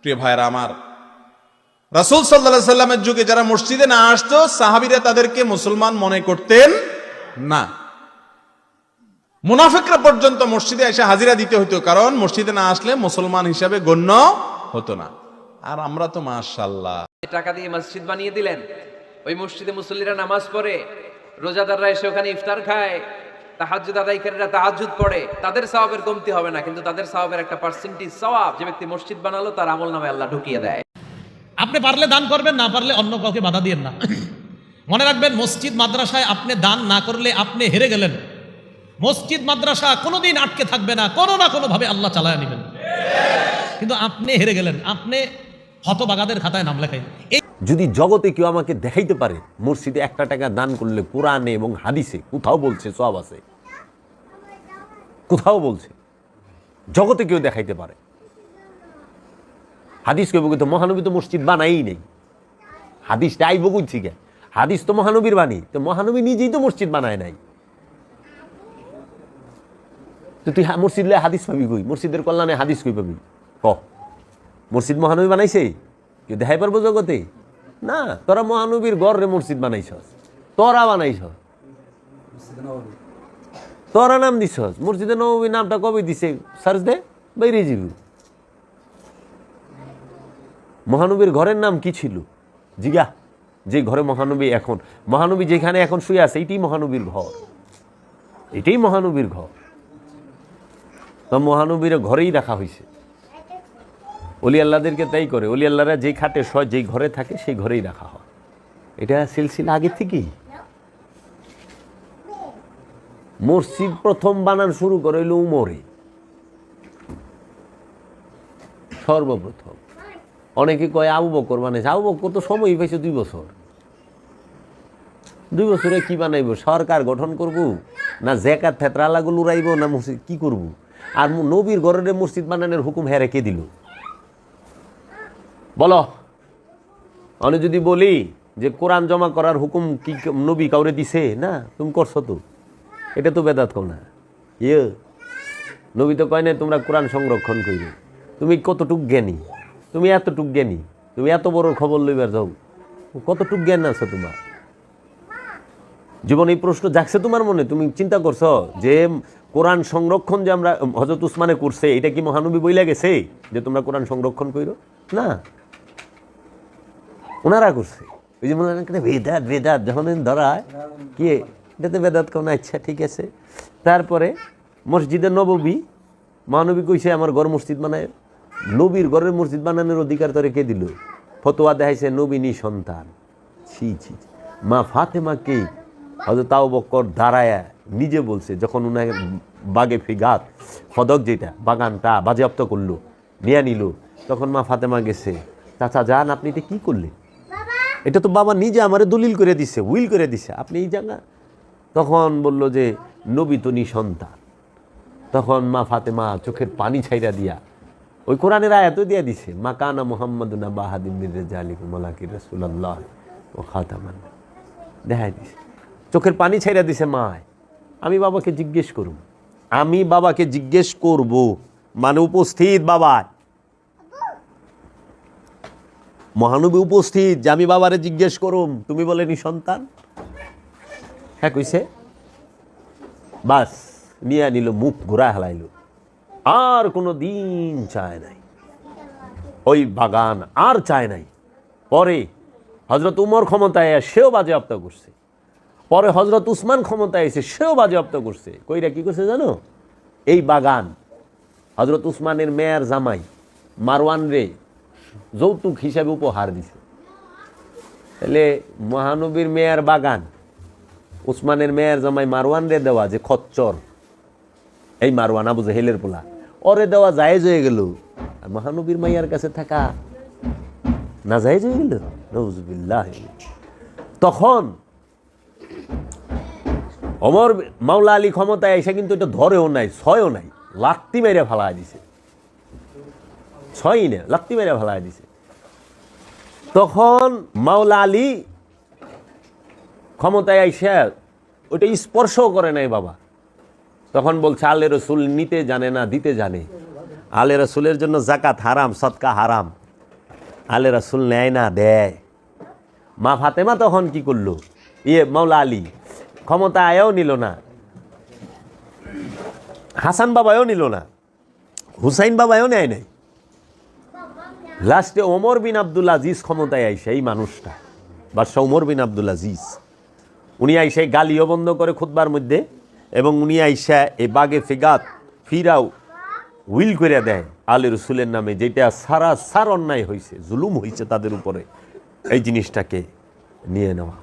প্রিয় ভাইরা আমার, রাসুল সাল্লাহ সাল্লামের যুগে যারা মসজিদে না আসতো, সাহাবিরা তাদেরকে মুসলমান মনে করতেন না। মুনাফিকরা পর্যন্ত মসজিদে এসে হাজিরা দিতে হতো, কারণ মসজিদে না আসলে মুসলমান হিসাবে গণ্য হতো না। আর আমরা তো মাশাল্লাহ টাকা দিয়ে মসজিদ বানিয়ে দিলেন। ওই মসজিদে মুসল্লিরা নামাজ পড়ে, রোজাদাররা এসে ওখানে ইফতার খায় তাহাজ্জুদ আদায়কারীরা তাহাজ্জুদ পড়ে, তাদের সওয়াবের কমতি হবে না, কিন্তু তাদের সওয়াবের একটা পার্সেন্টেজ সওয়াব যে ব্যক্তি মসজিদ বানালো, তার আমল নামে আল্লাহ ঢুকিয়ে দেয়। আপনি পারলে দান করবেন, না পারলে অন্য কাউকে বাধা দিয়েন না। মনে রাখবেন, মসজিদ মাদ্রাসায় আপনি দান না করলে আপনি হেরে গেলেন। মসজিদ মাদ্রাসা কোনোদিন আটকে থাকবে না, কোনো না কোনোভাবে আল্লাহ চালায় নেবেন। কিন্তু আপনি হেরে গেলেন, আপনি হতবাগাদের খাতায় নাম লেখাই এই যদি জগতে কেউ আমাকে দেখাইতে পারে, মসজিদে একটা টাকা দান করলে কোরআনে এবং হাদিসে কোথাও বলছে, সব আছে। কোথাও বলছে। জগতে কেউ দেখাইতে পারে। হাদিস কেউ তো মহানবী তো মসজিদ বানাই নেই। হাদিসটা আইব কই থেকে? হাদিস তো মহানবীর বাণী। তো মহানবী নিজেই তো মসজিদ বানায় নাই। তো তুই মসজিদ লয়ে হাদিস পাবি কই? মসজিদের কল্যাণে হাদিস কই পাবি? ক? মসজিদ মহানবী বানাইছে? কেউ দেখাই পারব জগতে? না, তোরা মহানবীর গড়ে মসজিদ বানাইছস, তোরা বানাইছস। তোরা নাম দিছস, মসজিদে নবী নামটা কবে দিছে, সার্চ দে বাইরে যাবি। মহানবীর ঘরের নাম কি ছিল? জিগা যে ঘরে মহানবী এখন, মহানবী যেখানে এখন শুয়ে আছে, এটাই মহানবীর ঘর। এটাই মহানবীর ঘর। তো মহানবীর ঘরেই রাখা হয়েছে অলি আল্লাহদেরকে তাই করে, অলি আল্লাহরা যেই খাটে শয়, যেই ঘরে থাকে সেই ঘরেই রাখা হয়। এটা সিলসিলা আগে থেকেই? মসজিদ প্রথম বানান শুরু করে হইল উমরে। সর্বপ্রথম। অনেকে কয় আবু বকর বানাইছে। আবু বকর তো সময়ই পাইছে দুই বছর। দুই বছরে কি বানাইব? সরকার গঠন করব না জেকাত থেতরালাগুলো উড়াইব না মসজিদ কি করব? আর নবীর গরের মসজিদ বানানোর হুকুম হ্যাঁ রেখে দিল? বলো। আমি যদি বলি যে কোরআন জমা করার হুকুম কি নবী কাউরে দিছে? না, তুমি করছ তো। এটা তো বেদাত না। ইয়ে। নবী তো কয় না তোমরা কোরআন সংরক্ষণ করবে তুমি কতটুক জ্ঞানী? তুমি এতটুক জ্ঞানী? তুমি এত বড় খবর লইবার যাও। কতটুক জ্ঞান আছে তোমার? জীবন এই প্রশ্ন জাগছে তোমার মনে? তুমি চিন্তা করছ যে কোরআন সংরক্ষণ যে আমরা হজরত উসমানে করছে, এটা কি মহানবী বইলা গেছে যে তোমরা কোরআন সংরক্ষণ করো না। ওনারা করছে। ওই যে মনে হয় না, বেদাত বেদাত যখন ধরায় কি এটাতে বেদাত কোন আচ্ছা ঠিক আছে। তারপরে মসজিদে নববী মহানবী কইছে আমার গড় মসজিদ বানায় নবীর গড়ের মসজিদ বানানোর অধিকার তোরে কে দিল? ফতোয়া দেখাইছে নবী নি সন্তান। ছি ছি। মা ফাতেমাকে হয়তো তাও বক্কর দাঁড়ায়া নিজে বলছে যখন উনাকে বাগে ফিগাত ফদক যেটা বাগানটা বাজেয়াপ্ত করল নিয়ে নিল তখন মা ফাতেমা গেছে চাচা যান আপনি এটা কি করলেন? এটা তো বাবা নিজে আমারে দলিল করে দিছে, উইল করে দিছে। আপনি এই জায়গা? তখন বলল যে, নবী তো সন্তান। তখন মা ফাতেমা চোখের পানি ছাইরা দিয়া ওই কোরআনের আয়াতও দিয়া দিছে, মা কানা মোহাম্মদ না বাহাদিম মির্জা আলিক মালাকি রসুল্লাহ ও খাতামান দেখাই দিছে। চোখের পানি ছাইরা দিছে মায়। আমি বাবাকে জিজ্ঞেস করব আমি বাবাকে জিজ্ঞেস করব। মানে উপস্থিত বাবা মহানবী উপস্থিত আমি বাবারে জিজ্ঞেস করুম, তুমি বলেনি সন্তান? হ্যাঁ কইছে। বাস, নিয়ে নিল, মুখ ঘুরা হেলাইল। আর কোনো দিন চায় নাই। ওই বাগান আর চায় নাই। পরে হজরত উমর ক্ষমতায় সেও বাজেয়াপ্ত করছে। পরে হজরত উসমান ক্ষমতায় এসে সেও বাজেয়াপ্ত করছে। কইরা কি করছে জানো? এই বাগান হজরত উসমানের মেয়ার জামাই, মারওয়ান রে যৌতুক হিসাবে উপহার দিছে। তাহলে মহানবীর মেয়ার বাগান, উসমানের মেয়ার জামাই মারওয়ান রে দেওয়া যে খচ্চর, এই মারওয়ান আবু জাহেলের পোলা, ওরে দেওয়া জায়েজ হয়ে গেল। আর মহানবীর মাইয়ার কাছে থাকা না জায়েজ হয়ে গেল? নজবিল্লাহ তখন অমর মাওলা আলী ক্ষমতায় এসে কিন্তু এটা ধরেও নাই ছয়ও নাই, লাত্তি মেরে ফালা দিছে। ছয়ই না, লাত্তি মেরে ফালাই দিছে। তখন মাওলা আলী ক্ষমতায় আইসা ওইটা স্পর্শও করে নাই বাবা। তখন বলছে, আলে রসুল নিতে জানে না, দিতে জানে। আলে রসুলের জন্য জাকাত হারাম সৎকা হারাম। আলে রাসুল নেয় না, দেয়। মা ফাতেমা তখন কি করল? ইয়ে মাওলা আলী ক্ষমতা আয়াও নিল না। হাসান বাবাও নিল না। হুসাইন বাবাও নেয় নাই। লাস্টে ওমর বিন আব্দুল আজিজ ক্ষমতায় আইসে, এই মানুষটা। বাদশাহ ওমর বিন আব্দুল আজিজ। উনি আইসে গালিও বন্ধ করে খুতবার মধ্যে এবং উনি আইসা এ বাগে ফেগাত ফিরাও উইল করে দেয় আলী রসুলের নামে, যেটা সারা সার অন্যায় হয়েছে জুলুম হয়েছে তাদের উপরে। এই জিনিসটাকে নিয়ে নেওয়া।